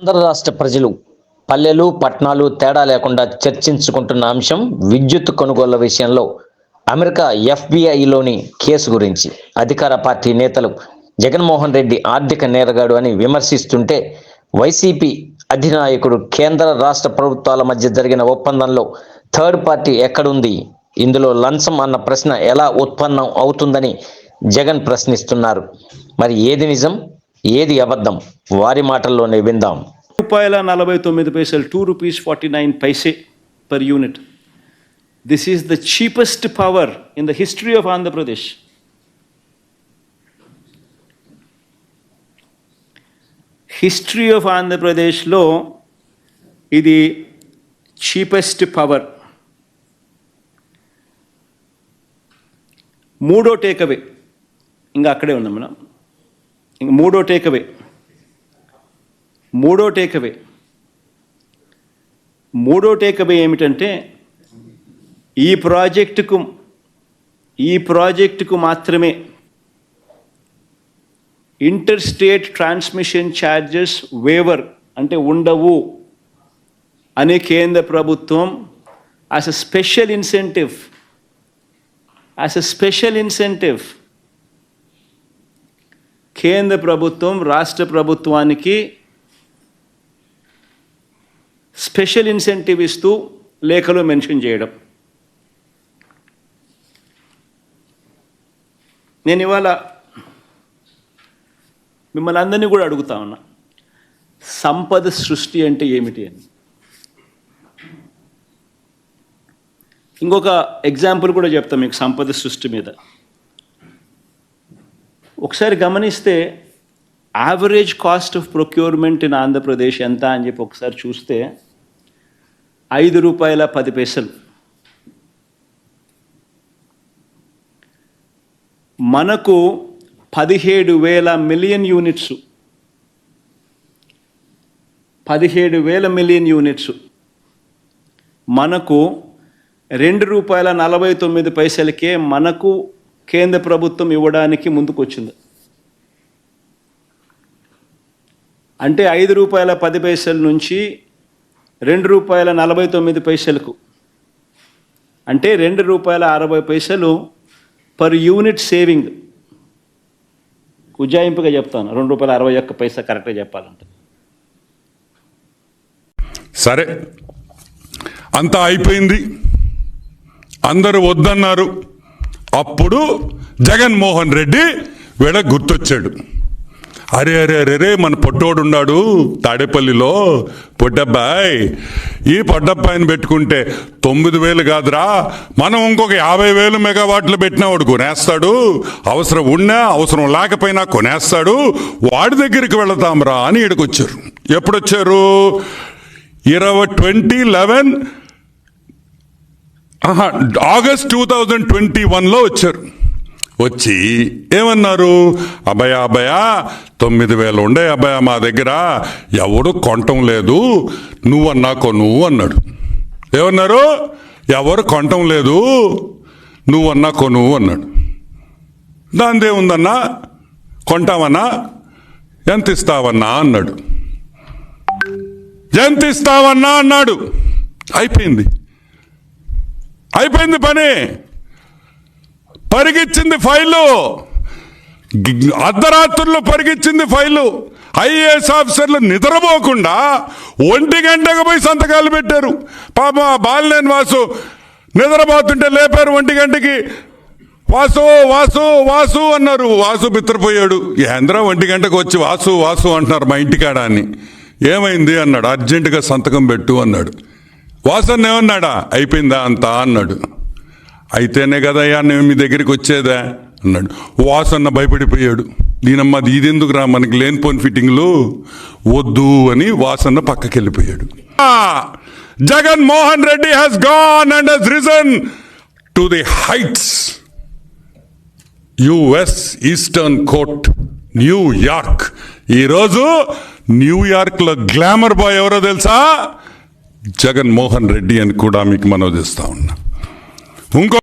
ఆంధ్ర రాష్ట్ర ప్రజలు పల్లెలు పట్టణాలు తేడా లేకుండా చర్చించుకుంటున్న అంశం విద్యుత్ కొనుగోళ్ళ విషయంలో అమెరికా ఎఫ్బిఐలోని కేసు గురించి. అధికార పార్టీ నేతలు జగన్మోహన్ రెడ్డి ఆర్థిక నేరగాడు అని విమర్శిస్తుంటే వైసీపీ అధినాయకుడు కేంద్ర రాష్ట్ర ప్రభుత్వాల మధ్య జరిగిన ఒప్పందంలో థర్డ్ పార్టీ ఎక్కడుంది? ఇందులో లంచం అన్న ప్రశ్న ఎలా ఉత్పన్నం అవుతుందని జగన్ ప్రశ్నిస్తున్నారు. మరి ఏది నిజం? ఏది అబద్ధం? వారి మాటల్లోనే విందాం. రూపాయల నలభై తొమ్మిది పైసలు two rupees forty nine paise per unit this is the cheapest power in the history of Andhra Pradesh history of ఆంధ్రప్రదేశ్లో ఇది చీపెస్ట్ పవర్ మూడో టేకవే ఇంకా అక్కడే ఉన్నాం మనం. ఇంక మూడో టేకవే మూడో టేకవే మూడో టేకవే ఏమిటంటే ఈ ప్రాజెక్టుకు ఈ ప్రాజెక్టుకు మాత్రమే inter state transmission charges waiver అంటే ఉండవు అని కేంద్ర ప్రభుత్వం as a special incentive as a special incentive కేంద్ర ప్రభుత్వం రాష్ట్ర ప్రభుత్వానికి స్పెషల్ ఇన్సెంటివ్ ఇస్తూ లేఖలో మెన్షన్ చేయడం. నేను ఇవాళ మిమ్మల్ని అందరినీ కూడా అడుగుతా ఉన్నా. సంపద సృష్టి అంటే ఏమిటి అని. ఇంకొక ఎగ్జాంపుల్ కూడా చెప్తాం మీకు సంపద సృష్టి మీద. ఒకసారి గమనిస్తే average cost of procurement in Andhra Pradesh ఎంత అని చెప్పి ఒకసారి చూస్తే ఐదు రూపాయల పది పైసలు. మనకు పదిహేడు వేల మిలియన్ యూనిట్స్. పదిహేడు వేల మిలియన్ యూనిట్స్. మనకు రెండు రూపాయల నలభై తొమ్మిది పైసలకే మనకు కేంద్ర ప్రభుత్వం ఇవ్వడానికి ముందుకొచ్చింది. అంటే ఐదు రూపాయల పది పైసల నుంచి రెండు రూపాయల నలభై తొమ్మిది పైసలకు అంటే రెండు రూపాయల అరవై పైసలు పర్ యూనిట్ సేవింగ్. ఉజ్జాయింపుగా చెప్తాను రెండు రూపాయల అరవై ఒక్క పైసా కరెక్ట్గా చెప్పాలంటే. సరే అంతా అయిపోయింది. అందరూ వద్దన్నారు. అప్పుడు జగన్మోహన్ రెడ్డి వీడ గుర్తొచ్చాడు. అరే అరే అరే రే మన పొట్టోడు ఉన్నాడు తాడేపల్లిలో. పొట్టబ్బాయ్ ఈ పొట్టబ్బాయిని పెట్టుకుంటే తొమ్మిది వేలు కాదురా. మనం ఇంకొక యాభై వేలు మెగావాట్లు పెట్టినా వాడు కొనేస్తాడు. అవసరం ఉన్నా అవసరం లేకపోయినా కొనేస్తాడు. వాడి దగ్గరికి వెళతాంరా అని ఇక్కడికి ఎప్పుడొచ్చారు? ఇరవై twenty eleven August two thousand twenty వన్లో వచ్చారు. వచ్చి ఏమన్నారు? అభయ అభయ తొమ్మిది వేలు ఉండే అభయ మా దగ్గర. ఎవడు కొనటం లేదు. నువ్వన్నా కొను అన్నాడు. ఏమన్నారు? ఎవరు కొనటం లేదు. నువ్వన్నా కొను అన్నాడు. దాని ఉందన్నా? కొంటావన్నా? ఎంత ఇస్తావన్నా అన్నాడు. ఎంత ఇస్తావన్నా అన్నాడు. అయిపోయింది. అయిపోయింది పని. పరిగిచ్చింది ఫైలు. అర్ధరాత్రుల్లో పరిగిచ్చింది ఫైలు. ఐఏఎస్ ఆఫీసర్లు నిద్రపోకుండా ఒంటి గంటకు పోయి సంతకాలు పెట్టారు. పాప బాలినేని వాసు నిద్రపోతుంటే లేపారు ఒంటి గంటకి. వాసు వాసు వాసు అన్నారు. వాసు బిత్రపోయాడు. ఏంద్ర ఒంటి గంటకు వచ్చి వాసు వాసు అంటున్నారు మా ఇంటికాడ అని. ఏమైంది అన్నాడు. అర్జెంటుగా సంతకం పెట్టు అన్నాడు. వాసన్న ఏమన్నాడా? అయిపోయిందా అంతా అన్నాడు. అయితేనే కదయ్యా నేను మీ దగ్గరికి వచ్చేదా? అన్నాడు. వాసన్న భయపడిపోయాడు. దీనమ్మ అది ఇదెందుకు రా? మనకి లేనిపోని ఫిట్టింగ్లు వద్దు అని వాసన్న పక్కకి వెళ్ళిపోయాడు Jagan Mohan Reddy has gone and has risen to the heights US Eastern court New York ఈరోజు న్యూయార్క్లో గ్లామర్ బాయ్ ఎవరో తెలుసా? జగన్మోహన్ రెడ్డి అని కూడా మీకు మనోదిస్తా ఉన్నా. ఇంకో